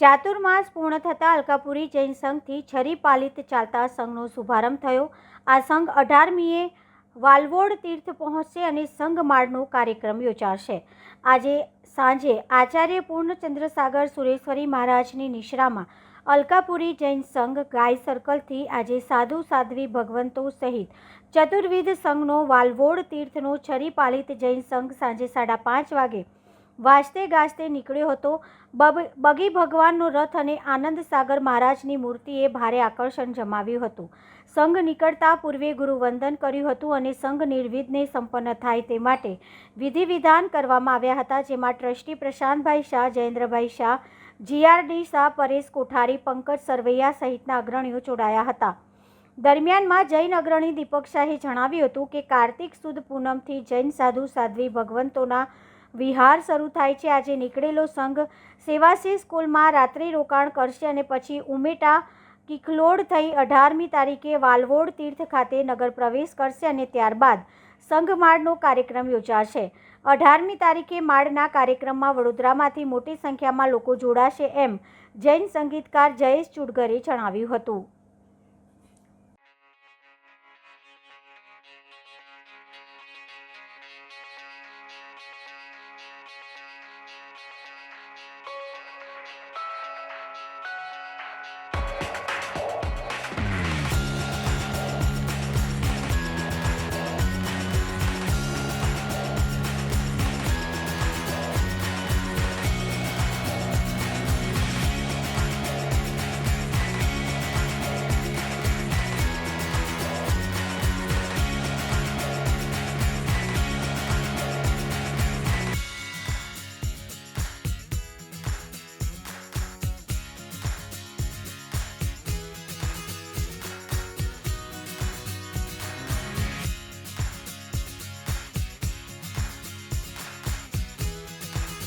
ચાતુર્માસ પૂર્ણ થતાં અલકાપુરી જૈન સંઘથી છરી પાલિત ચાલતા સંઘનો શુભારંભ થયો. આ સંઘ અઢારમીએ વાલવોડ તીર્થ પહોંચશે અને સંઘમાળનો કાર્યક્રમ યોજાશે. આજે સાંજે આચાર્ય પૂર્ણચંદ્રસાગર સુરેશ્વરી મહારાજની નિશ્રામાં અલકાપુરી જૈન સંઘ ગાય સર્કલથી આજે સાધુ સાધ્વી ભગવંતો સહિત ચતુર્વિધ સંઘનો વાલવોડ તીર્થનો છરી પાલિત જૈન સંઘ સાંજે સાડા પાંચ વાગે વાજતે ગાજતે નીકળ્યો હતો. બગી ભગવાનનો રથ અને આનંદ સાગર મહારાજની મૂર્તિએ ભારે આકર્ષણ જમાવ્યું હતું. સંઘ નીકળતા પૂર્વે ગુરુવંદન કર્યું હતું અને સંઘ નિર્વિઘ્ને સંપન્ન થાય તે માટે વિધિ વિધાન કરવામાં આવ્યા હતા, જેમાં ટ્રસ્ટી પ્રશાંતભાઈ શાહ, જયેન્દ્રભાઈ શાહ, જીઆરડી શાહ, પરેશ કોઠારી, પંકજ સરવૈયા સહિતના અગ્રણીઓ જોડાયા હતા. દરમિયાનમાં જૈન અગ્રણી દીપક શાહે જણાવ્યું હતું કે, કાર્તિક સુદ પૂનમથી જૈન સાધુ, સાધ્વી, ભગવંતોના વિહાર શરૂ થાય છે. આજે નીકળેલો સંઘ સેવાસી સ્કૂલમાં રાત્રિ રોકાણ કરશે અને પછી ઉમેટા કિકલોડ થઈ અઢારમી તારીખે વાલવોડ તીર્થ ખાતે નગર પ્રવેશ કરશે અને ત્યારબાદ સંઘમાળનો કાર્યક્રમ યોજાશે. અઢારમી તારીખે માળના કાર્યક્રમમાં વડોદરામાંથી મોટી સંખ્યામાં લોકો જોડાશે એમ જૈન સંગીતકાર જયેશ ચુડગરે જણાવ્યું હતું.